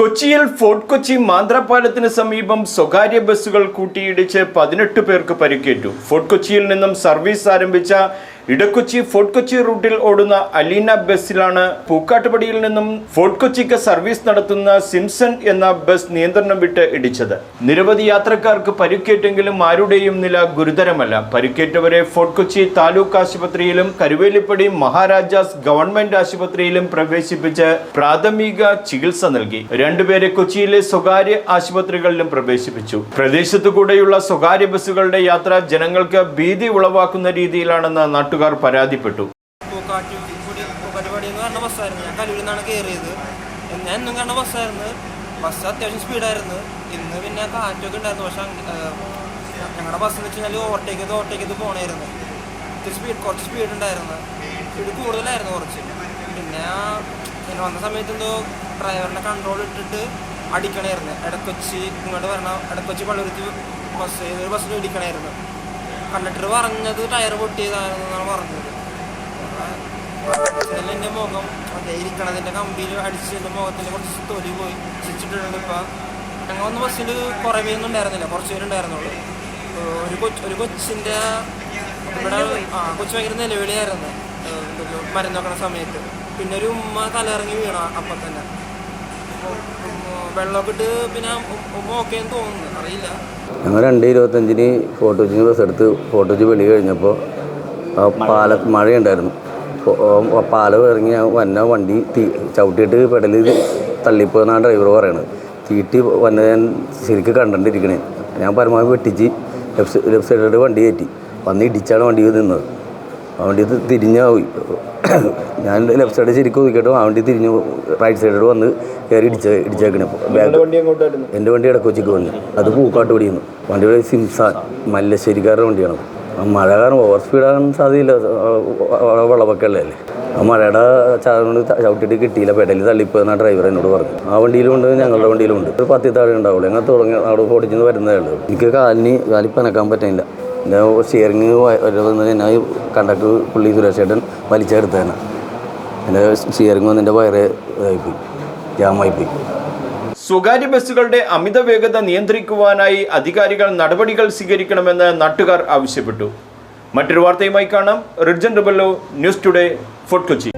കൊച്ചിയിൽ ഫോർട്ട് കൊച്ചി മാന്ത്രപാലത്തിന് സമീപം സ്വകാര്യ ബസ്സുകൾ കൂട്ടിയിടിച്ച് പതിനെട്ട് പേർക്ക് പരിക്കേറ്റു. ഫോർട്ട് കൊച്ചിയിൽ നിന്നും സർവീസ് ആരംഭിച്ച ഇടക്കൊച്ചി ഫോർട്ട് കൊച്ചി റൂട്ടിൽ ഓടുന്ന അലീന ബസ്സിലാണ് പൂക്കാട്ടുപടിയിൽ നിന്നും ഫോർട്ട് കൊച്ചിക്ക് സർവീസ് നടത്തുന്ന സിംസൺ എന്ന ബസ് നിയന്ത്രണം വിട്ട് ഇടിച്ചത്. നിരവധി യാത്രക്കാർക്ക് പരിക്കേറ്റെങ്കിലും ആരുടെയും നില ഗുരുതരമല്ല. പരിക്കേറ്റവരെ ഫോർട്ട് കൊച്ചി താലൂക്ക് ആശുപത്രിയിലും കരുവേലിപ്പടി മഹാരാജാസ് ഗവൺമെന്റ് ആശുപത്രിയിലും പ്രവേശിപ്പിച്ച് പ്രാഥമിക ചികിത്സ നൽകി. രണ്ടുപേരെ കൊച്ചിയിലെ സ്വകാര്യ ആശുപത്രികളിലും പ്രവേശിപ്പിച്ചു. പ്രദേശത്തു കൂടെയുള്ള സ്വകാര്യ ബസ്സുകളുടെ യാത്ര ജനങ്ങൾക്ക് ഭീതി ഉളവാക്കുന്ന രീതിയിലാണെന്ന് നാട്ടുകാർ പരാതിപ്പെട്ടു. ബസ് അത്യാവശ്യം സ്പീഡായിരുന്നു ഇന്ന് പിന്നെ കാറ്റൊക്കെ ഉണ്ടായിരുന്നു. പക്ഷെ ഞങ്ങളുടെ ബസ് എന്ന് വെച്ച് കഴിഞ്ഞാൽ ഓവർടേക്ക് ചെയ്ത് ഓവർടേക്ക് ചെയ്ത് പോകണമായിരുന്നു ഇത്തിരി സ്പീഡ് കുറച്ച് സ്പീഡ് ഉണ്ടായിരുന്നു. സ്പീഡ് കൂടുതലായിരുന്നു കുറച്ച്. പിന്നെ പിന്നെ വന്ന സമയത്ത് എന്തോ ഡ്രൈവറിന്റെ കൺട്രോൾ ഇട്ടിട്ട് അടിക്കണമായിരുന്നു ഇടക്കൊച്ചി ഇങ്ങോട്ട് വരണ. ഇടക്കൊച്ചി പള്ളുരുത്തി ബസ് ഏതൊരു ബസ്സിൽ ഇടിക്കണമായിരുന്നു കണ്ടക്ടർ പറഞ്ഞത് ടയർ പൊട്ടിയതാണെന്നാണ് പറഞ്ഞത്. എന്റെ മുഖം മറ്റേ ഇരിക്കണതിന്റെ കമ്പിയിൽ അടിച്ച് എന്റെ മുഖത്തിന്റെ കുറച്ച് തൊലി പോയി. ചിച്ചിട്ടുണ്ട് ഇപ്പം. ഞങ്ങൾ വന്ന് ബസ്സിൽ കുറേ പേരൊന്നും ഉണ്ടായിരുന്നില്ല. കുറച്ച് പേരുണ്ടായിരുന്നുള്ളൂ ഒരു കൊച്ച് ഒരു കൊച്ചിന്റെ ഇവിടെ ആ കൊച്ചു ഭയങ്കര നിലവിളിയായിരുന്നു. ഏഹ് മരുന്ന് നോക്കണ സമയത്ത്. പിന്നെ ഒരു ഉമ്മ തലയിറങ്ങി വീണ അപ്പം തന്നെ വെള്ളമൊക്കെ ഇട്ട് പിന്നെ ഉമ്മ എന്ന് തോന്നുന്നു. അറിയില്ല. ഞങ്ങൾ രണ്ട് ഇരുപത്തഞ്ചിന് ഫോട്ടോ ബസ് എടുത്ത് ഫോട്ടോ വെളി കഴിഞ്ഞപ്പോൾ പാല മഴയുണ്ടായിരുന്നു. പാലം ഇറങ്ങി വന്ന വണ്ടി തീ ചവിട്ടിയിട്ട് പെടലിൽ തള്ളിപ്പോയെന്നാണ് ഡ്രൈവർ പറയണത്. തീട്ടി വന്നത് ഞാൻ ശരിക്കും കണ്ടിട്ടിരിക്കണേ. ഞാൻ പരമാവധി വെട്ടിച്ച് ലെഫ്റ്റ് ലെഫ്റ്റ് സൈഡിലോട്ട് വണ്ടി കയറ്റി. വന്ന് ഇടിച്ചാണ് വണ്ടി നിന്നത്. ആ വണ്ടി ഇത് തിരിഞ്ഞാ പോയി. ഞാൻ ലെഫ്റ്റ് സൈഡ് ശരിക്കും ഒതുക്കിയിട്ടും ആ വണ്ടി തിരിഞ്ഞു റൈറ്റ് സൈഡിൽ വന്ന് കയറി ഇടിച്ച ഇടിച്ചേക്കണേ. ബാക്ക് എന്റെ വണ്ടി ഇടക്കൊച്ചിക്ക് വന്നു. അത് പൂക്കാട്ട് പിടിയുന്നു വണ്ടിയുടെ സിംസാൻ മല്ലശ്ശേരിക്കാരുടെ വണ്ടിയാണ്. ആ മഴ കാരണം ഓവർ സ്പീഡാകാൻ സാധ്യതയില്ല വെള്ളപ്പൊക്കെ വളവൊക്കെ ഉള്ളതല്ലേ ആ മഴയുടെ ചാടുകൊണ്ട് ചവിട്ടിട്ട് കിട്ടിയില്ല പെടലിൽ തള്ളിപ്പോയെന്ന ഡ്രൈവർ എന്നോട് പറഞ്ഞു ആ വണ്ടിയിലും ഉണ്ട് ഞങ്ങളുടെ വണ്ടിയിലും ഉണ്ട്. ഒരു പത്തി താഴെ ഉണ്ടാവുള്ളൂ. ഞങ്ങൾ തുടങ്ങി അവിടെ ഓടിച്ചെന്ന് വരുന്നതേ ഉള്ളൂ. എനിക്ക് കാലിന് കാലിൽ പനക്കാൻ പറ്റില്ല എന്റെ സ്റ്റിയറിങ് വരുന്നത് എന്നെ കണ്ടക്ടർ പുള്ളി സുരേഷേട്ടൻ വലിച്ചെടുത്തതാണ്. എന്റെ സ്റ്റിയറിങ് വന്ന് എന്റെ വയറ് ഇതായിപ്പോയി ജാമായിപ്പോയി. സ്വകാര്യ ബസ്സുകളുടെ അമിത വേഗത നിയന്ത്രിക്കുവാനായി അധികാരികൾ നടപടികൾ സ്വീകരിക്കണമെന്ന് നാട്ടുകാർ ആവശ്യപ്പെട്ടു. മറ്റൊരു വാർത്തയുമായി കാണാം. Ridjan Rebello news today Fort Kochi.